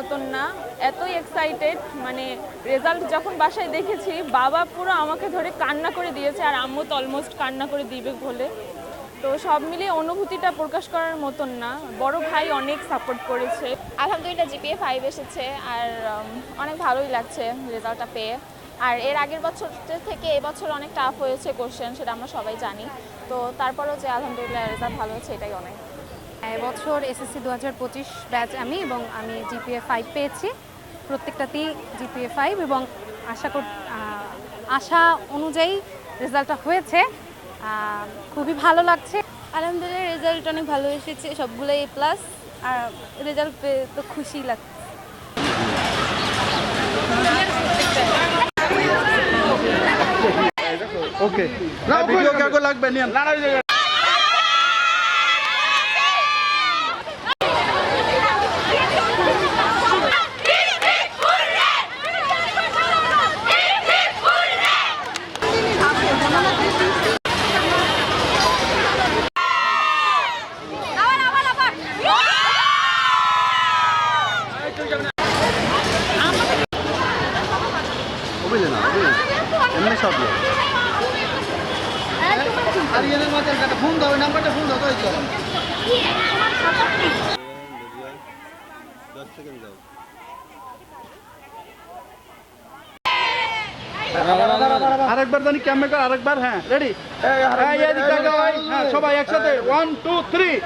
মতন না, এতই এক্সাইটেড মানে রেজাল্ট যখন বাসায় দেখেছি, বাবা পুরো আমাকে ধরে কান্না করে দিয়েছে আর আম্মু তো অলমোস্ট কান্না করে দিবে বলে। তো সব মিলিয়ে অনুভূতিটা প্রকাশ করার মতন না। বড় ভাই অনেক সাপোর্ট করেছে। আলহামদুলিল্লাহ জিপিএ ফাইভ এসেছে আর অনেক ভালোই লাগছে রেজাল্টটা পেয়ে। আর এর আগের বছর থেকে এবছর অনেক টাফ হয়েছে কোশ্চেন সেটা আমরা সবাই জানি। তো তারপরেও যে আলহামদুলিল্লাহ রেজাল্ট ভালো হয়েছে, এটাই অনেক। এবছর এসএসসি দু হাজার পঁচিশ ব্যাচ আমি এবং আমি জিপিএ ফাইভ পেয়েছি। প্রত্যেকটাতেই জিপিএ ফাইভ এবং আশা কর আশা অনুযায়ী রেজাল্টটা হয়েছে। খুবই ভালো লাগছে। আলহামদুলিল্লাহ রেজাল্ট অনেক ভালো এসেছে সবগুলো এ প্লাস আর রেজাল্ট পেয়ে তো খুশি লাগছে। ওকে ভিডিও কাগো লাগবে ওবিলে না ওবিলে এমনি সব লোক আর এর মাঝে একটা ফোন দাও নাম্বারটা ফোন দাও তো এইটা দশ সেকেন্ড দাও আরেকবার জানি ক্যামে কর আরেকবার হ্যাঁ রেডি হ্যাঁ ইয়া দিক থেকে ভাই হ্যাঁ সবাই একসাথে 1 2 3